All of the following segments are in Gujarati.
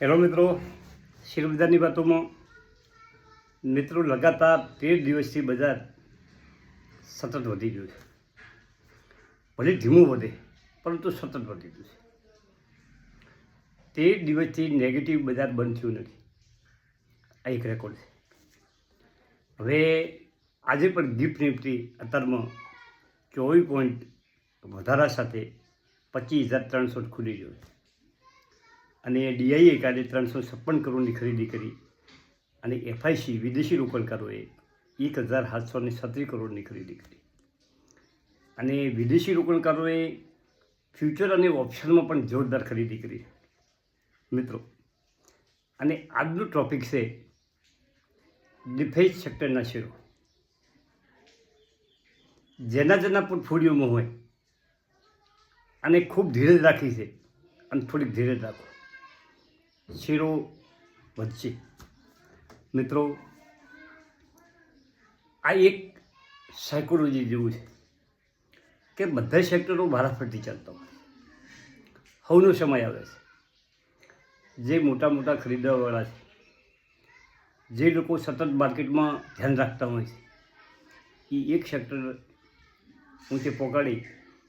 હેલો મિત્રો, શેરબજારની વાતોમાં મિત્રો લગાતાર તેર દિવસથી બજાર સતત વધી ગયું છે. ભલે ધીમું વધે, પરંતુ સતત વધી ગયું છે. તેર દિવસથી નેગેટિવ બજાર બંધ થયું નથી. આ એક રેકોર્ડ છે. હવે આજે પણ ગિફ્ટ નિફ્ટી અત્યારમાં ચોવીસ પોઈન્ટ વધારા સાથે પચીસ હજાર ત્રણસો ખુલી ગયો છે. અને ડીઆઈએ કાલે ત્રણસો છપ્પન કરોડની ખરીદી કરી. અને એફઆઈસી વિદેશી રોકાણકારોએ એક હજાર સાતસો ને છત્રીસ કરોડની ખરીદી કરી. અને વિદેશી રોકાણકારોએ ફ્યુચર અને ઓપ્શનમાં પણ જોરદાર ખરીદી કરી. મિત્રો, અને આજનું ટોપિક છે ડિફેન્સ સેક્ટરના શેરો. જેના જેના પોર્ટફોલિયોમાં હોય, અને ખૂબ ધીરજ રાખી છે, અને થોડીક ધીરજ રાખો. શેરો વધશે મિત્રો, આ એક સાયકોલોજી જેવું છે કે બધા સેક્ટરો વારાફરતી ચાલતા હોય. હવનો સમય આવે છે. જે મોટા મોટા ખરીદવાવાળા છે, જે લોકો સતત માર્કેટમાં ધ્યાન રાખતા હોય છે એ એક સેક્ટર ઊંચે પોકાડી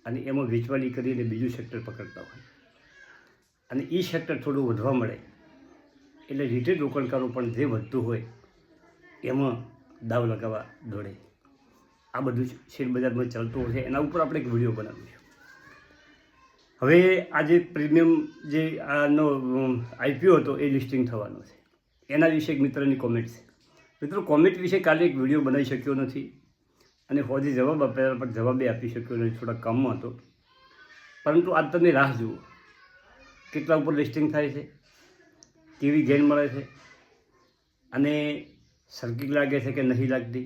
અને એમાં વેચવાલી કરીને બીજું સેક્ટર પકડતા હોય. અને એ સેક્ટર થોડું વધવા મળે. એટલે રિટેલ રોકાણકારો પણ જે વધતું હોય, એમાં દાવ લગાવવા દોડે. આ બધું શેરબજારમાં ચાલતું હોય છે. એના ઉપર આપણે એક વીડિયો બનાવીશું. હવે આ જે પ્રીમિયમ જે આનો આઈપીઓ હતો, એ લિસ્ટિંગ થવાનો છે. એના વિશે એક મિત્રની કોમેન્ટ છે. મિત્રો કોમેન્ટ વિશે કાલે એક વીડિયો બનાવી શક્યો નથી અને ફોજી જવાબ આપ્યા, પણ જવાબે આપી શક્યો નથી. થોડા કામમાં હતો. પરંતુ આજ તમે રાહ જુઓ. કેટલા ઉપર લિસ્ટિંગ થાય છે, કેવી ગેન મળે છે, અને સર્કિટ લાગે છે કે નહીં લાગતી,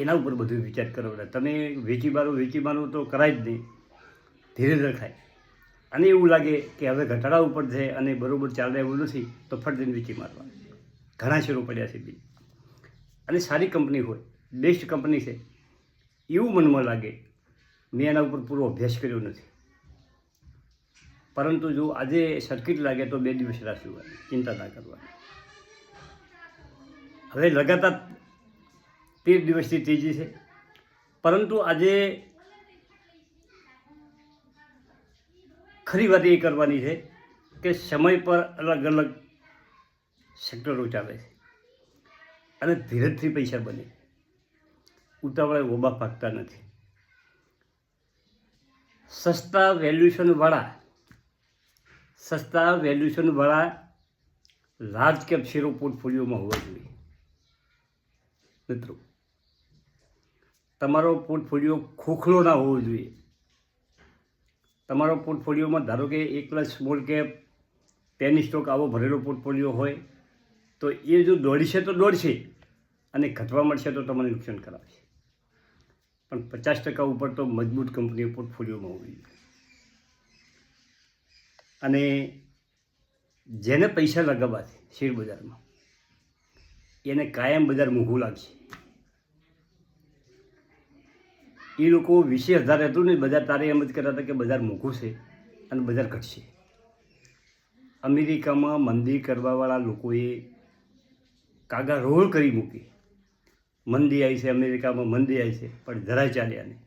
એના ઉપર બધું વિચાર કરો એટલે. તમે વેચી મારો વેચી મારો તો કરાય જ નહીં. ધીરે ધીરે ખાય અને એવું લાગે કે હવે ઘટાડા ઉપર છે અને બરાબર ચાલે એવું નથી, તો ફટ દઈને વેચી મારવા ઘણા શેરો પડ્યા છે બી અને સારી કંપની હોય બેસ્ટ કંપની છે, એવું મનમાં લાગે, મેં એના ઉપર પૂરો અભ્યાસ કર્યો નથી. પરંતુ જો આજે સર્કિટ લાગે તો બે દિવસ રાખવું ચિંતા ના કરવાની. હવે લગાતાર તેર દિવસથી તેજી છે. પરંતુ આજે ખરી વાત એ કરવાની છે કે સમય પર અલગ અલગ સેક્ટરો ચાલે છે. અને ધીરજથી પૈસા બને. ઉતાવળે ઓબા પાકતા નથી. સસ્તા વેલ્યુએશનવાળા સસ્તા વેલ્યુશનવાળા લાર્જ કેપ શેરો પોર્ટફોલિયોમાં હોવા જોઈએ. મિત્રો, તમારો પોર્ટફોલિયો ખોખલો ના હોવો જોઈએ. તમારો પોર્ટફોલિયોમાં ધારો કે એક plus small cap penny stock આવો ભરેલો પોર્ટફોલિયો હોય, તો એ જો દોડશે તો દોડશે અને ઘટવા મળશે તો તમને નુકસાન કરાવશે. પણ પચાસ ટકા ઉપર તો મજબૂત કંપનીઓ પોર્ટફોલિયોમાં હોવી જોઈએ. અને જેને પૈસા લગાવવા છે, શેર બજારમાં, એને કાયમ બજાર મોંઘું લાગશે. એ લોકો વીસે હજાર હતું ને બજાર તારે એમ જ કરતા હતા કે બજાર મોંઘું છે અને બજાર ઘટશે. અમેરિકામાં મંદી કરવાવાળા લોકોએ કાગા રોલ કરી મૂકી. મંદી આવી છે અમેરિકામાં, મંદી આવી છે, પણ જરાય ચાલ્યા નહીં.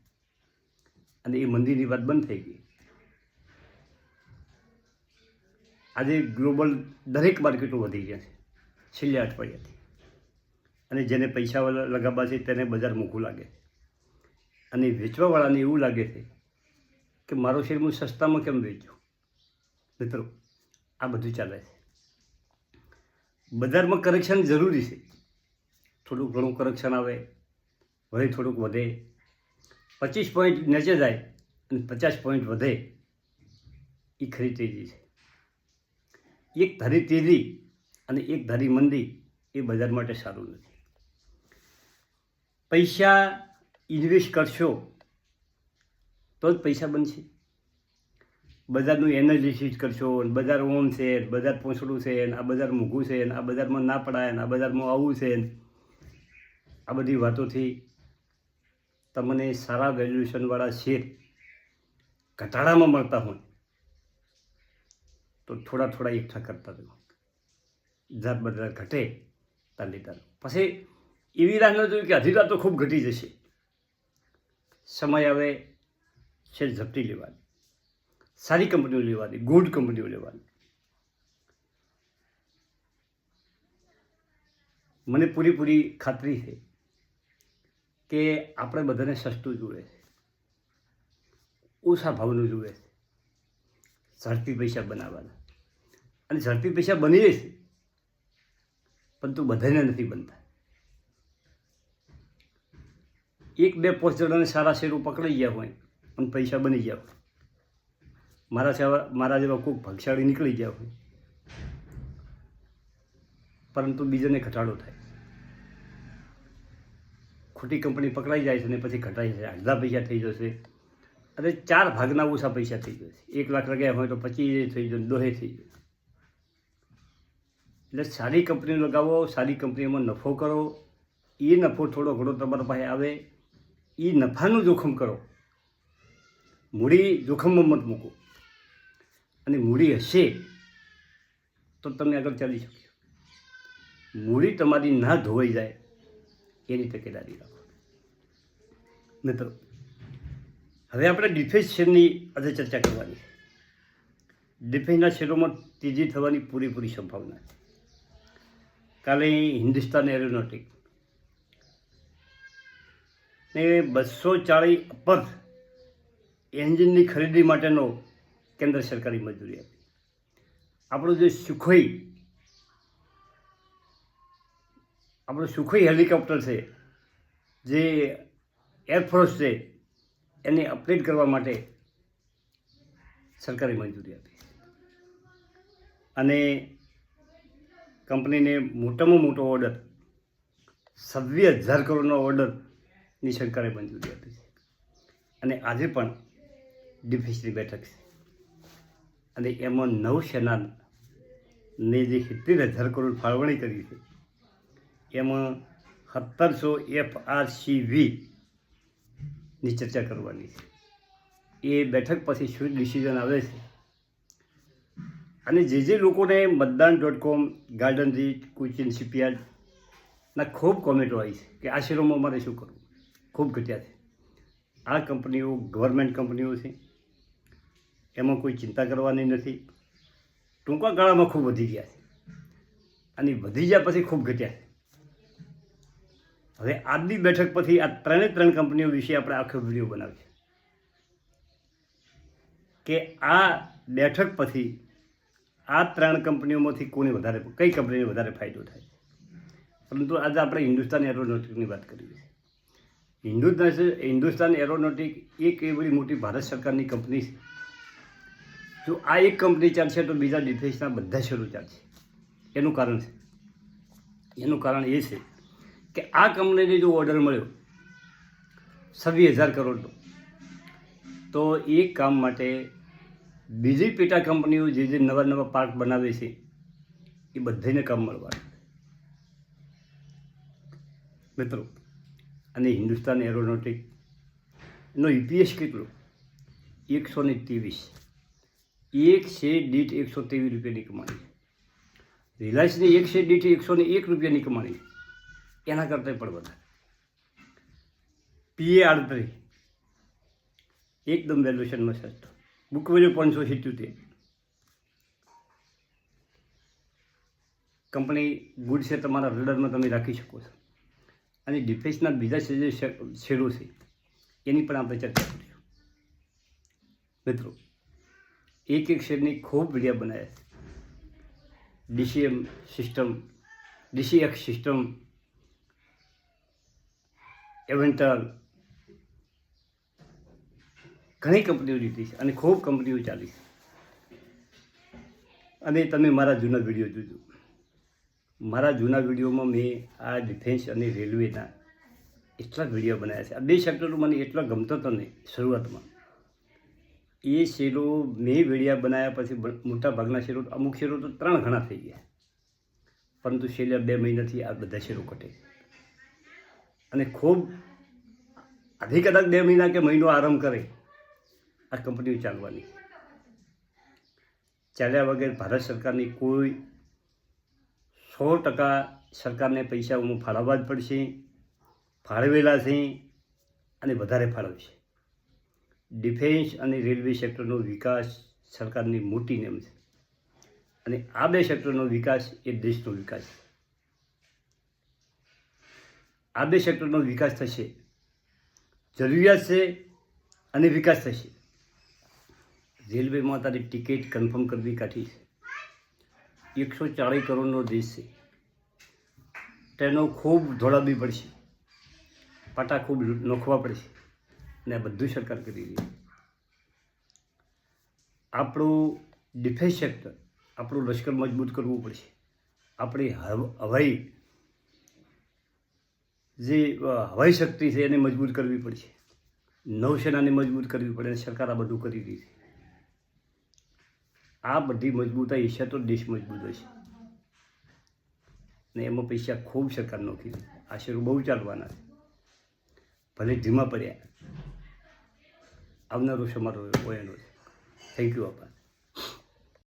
અને એ મંદીની વાત બંધ થઈ ગઈ. આજે ગ્લોબલ દરેક માર્કેટો વધી ગયા છે. છેલ્લા અઠવાડિયાથી. અને જેને પૈસા લગાવવા છે તેને બજાર મૂકવું લાગે. છે અને વેચવાવાળાને એવું લાગે છે કે મારો શેર હું સસ્તામાં કેમ વેચું? મિત્રો, આ બધું ચાલે છે. બજારમાં કરેક્શન જરૂરી છે. થોડું ઘણું કરેક્શન આવે વળી થોડુંક વધે. પચીસ પોઈન્ટ નીચે જાય અને પચાસ પોઈન્ટ વધે. એ ખરીદી છે. એક ધારી તેજી અને એક ધારી મંદી એ બજાર માટે સારું નથી. પૈસા ઇન્વેસ્ટ કરશો તો જ પૈસા બનશે. બજારનું એનાલિસિસ કરશો ને બજાર ઓમ છે બજાર પહોંચડું છે આ બજાર મૂકવું છે આ બજારમાં ના પડાય આ બજારમાં આવું છે આ બધી વાતોથી તમને સારા વેલ્યુએશનવાળા શેર ઘટાડામાં મળતા હોય. તો થોડા થોડા એકઠા કરતા રહો દર બદર ઘટે તાર લીધા પછી એવી ન જોયું કે અધિકાર તો ખૂબ ઘટી જશે. સમય આવે છે ઝપટી લેવાની. સારી કંપનીઓ લેવાની, ગુડ કંપનીઓ લેવાની. મને પૂરેપૂરી ખાતરી છે કે આપણે બધાને સસ્તું જુએ છે ઓછા ભાવનું જુએ છે ઝડપી પૈસા બનાવવાના. અને ઝડપી પૈસા બની છે પરંતુ બધાને નથી બનતા. એક બે પોસ્ટ જણાને સારા શેરો પકડાઈ ગયા હોય અને પૈસા બની ગયા હોય. મારા સેવા મારા જેવા કોઈક ભાગશાળી નીકળી ગયા હોય. પરંતુ બીજાને ઘટાડો થાય. ખોટી કંપની પકડાઈ જાય છે અને પછી ઘટાઈ જાય અડધા પૈસા થઈ જશે. અને ચાર ભાગના ઓછા પૈસા થઈ જશે. એક લાખ લગાવ્યા હોય તો પચીસ થઈ જાય દોહે થઈ જાય એટલે સારી કંપની લગાવો, સારી કંપનીમાં નફો કરો. એ નફો થોડો ઘણો તમારા પાસે આવે. એ નફાનું જોખમ કરો. મૂડી જોખમમાં મત મૂકો. અને મૂડી હશે તો તમે આગળ ચાલી શકશો. મૂડી તમારી ના ધોવાઈ જાય એની તકેદારી રાખો. મિત્રો, હવે આપણે ડિફેન્સ શેરની આજે ચર્ચા કરવાની છે. ડિફેન્સના શેરોમાં તેજી થવાની પૂરેપૂરી સંભાવના છે. કાલે હિન્દુસ્તાન એરોનોટિક. ને બસો ચાળીસ અપર એન્જિનની ખરીદી માટેનો કેન્દ્ર સરકારી મંજૂરી આપી. આપણું જે સુખોઈ, આપણું સુખોઈ હેલિકોપ્ટર છે, જે એરફોર્સ છે, એને અપડેટ કરવા માટે સરકારે મંજૂરી આપી. અને કંપનીને મોટામાં મોટો ઓર્ડર સવ્વીસ હજાર કરોડનો ઓર્ડરની સરકારે મંજૂરી આપી છે. અને આજે પણ ડિફેન્સની બેઠક છે. અને એમાં નૌસેનાને જે સિત્તેર હજાર કરોડ ફાળવણી કરી છે, એમાં સત્તરસો એફ આર સી વીની ચર્ચા કરવાની છે. એ બેઠક પછી શું ડિસિઝન આવે છે? અને જે જે લોકોને મતદાન dot com garden rich Cochin શિપયાર્ડના ખૂબ કોમેન્ટો આવી છે કે આ શેરોમાં મારે શું કરવું? ખૂબ ઘટ્યા છે. આ કંપનીઓ ગવર્મેન્ટ કંપનીઓ છે. એમાં કોઈ ચિંતા કરવાની નથી. ટૂંકા ગાળામાં ખૂબ વધી ગયા છે. અને વધી ગયા પછી ખૂબ ઘટ્યા છે. હવે આજની બેઠક પછી આ ત્રણે ત્રણ કંપનીઓ વિશે આપણે આખો વીડિયો બનાવીએ કે આ બેઠક પછી આ ત્રણ કંપનીઓમાંથી કોને વધારે કઈ કંપનીને વધારે ફાયદો થાય? પરંતુ આજે આપણે હિન્દુસ્તાન એરોનોટિકની વાત કરીએ છીએ. હિન્દુસ્તાન હિન્દુસ્તાન એરોનોટિક એક એવી મોટી ભારત સરકારની કંપની છે. જો આ એક કંપની ચાલશે તો બીજા ડિફેન્સના બધા શરૂ ચાલશે. એનું કારણ છે. એનું કારણ એ છે કે આ કંપનીને જો ઓર્ડર મળ્યો, છવ્વીસ હજાર કરોડનો, તો એ કામ માટે બીજી પેટા કંપનીઓ જે જે નવા નવા પાર્ક બનાવે છે, એ બધાને કામ મળવાનું. મિત્રો, અને હિન્દુસ્તાન એરોનોટિક એનો યુપીએસ કેટલો? એકસો ને ત્રેવીસ. એક છે દીઠ એકસો ત્રેવીસ રૂપિયાની કમાણી. રિલાયન્સની એક છે દીઠ એકસો ને એક રૂપિયાની કમાણી. એના કરતાં પણ વધારે. પીએ આડત્રી એકદમ વેલ્યુએશનમાં સસ્તો બુક વેલ્યુ પાંચસો સિત્યોતેર કંપની ગુડ છે, તમારા રડરમાં તમે રાખી શકો છો. અને ડિફેન્સના બીજા જે શેરો છે, એની પણ આપણે ચર્ચા કરીશું મિત્રો, એક એક શેરની ખૂબ વિડીયા બનાવ્યા છે. ડીસીએમ સિસ્ટમ, ડીસીએક્સ સિસ્ટમ એવેન્ટર ઘણી કંપનીઓ લીધી છે અને ખૂબ કંપનીઓ ચાલી છે. અને તમે મારા જૂના વીડિયો જોજો. મારા જૂના વિડીયોમાં મેં આ ડિફેન્સ અને રેલવેના એટલા વીડિયો બનાવ્યા છે. આ બે સેક્ટરો મને એટલો ગમતો હતો ને શરૂઆતમાં. એ શેરો મેં વિડીયા બનાવ્યા પછી મોટા ભાગના શેરો અમુક શેરો તો ત્રણ ઘણા થઈ ગયા. પરંતુ છેલ્લા બે મહિનાથી આ બધા શેરો ઘટે. અને ખૂબ આધી કદાચ બે મહિના કે મહિનો આરામ કરે. આ કંપનીઓ ચાલવાની. ચાલ્યા વગર ભારત સરકારની કોઈ સો ટકા સરકારને પૈસા હું ફાળવવા જ પડશે, ફાળવેલા છે અને વધારે ફાળવશે. ડિફેન્સ અને રેલવે સેક્ટરનો વિકાસ સરકારની મોટી નેમ છે. અને આ બે સેક્ટરનો વિકાસ એ દેશનો વિકાસ છે. આ બે સેક્ટરનો વિકાસ થશે. જરૂરિયાત છે અને વિકાસ થશે. રેલવેમાં તારી ટિકિટ કન્ફર્મ કરવી કાઢી છે. એકસો ચાળીસ કરોડનો દેશ છે. ટ્રેનો ખૂબ ધોળાવવી પડશે. પાટા ખૂબ નોખવા પડશે. આ બધું સરકાર કરી રહી આપણું ડિફેન્સ સેક્ટર આપણું લશ્કર મજબૂત કરવું પડશે. આપણી હવ- હવાઈ જે હવાઈ શક્તિ છે એને મજબૂત કરવી પડશે. નૌસેનાને મજબૂત કરવી પડે અને સરકાર આ બધું કરી રહી છે. આ બધી મજબૂતાઈ હશે તો દેશ મજબૂત હશે ને એમાં પૈસા ખૂબ સરકાર નોખી છે. આ શરૂ બહુ ચાલવાના છે. ભલે ધીમા પડ્યા. આવનારો સમારોહ હોય એનો થેન્ક યુ આપા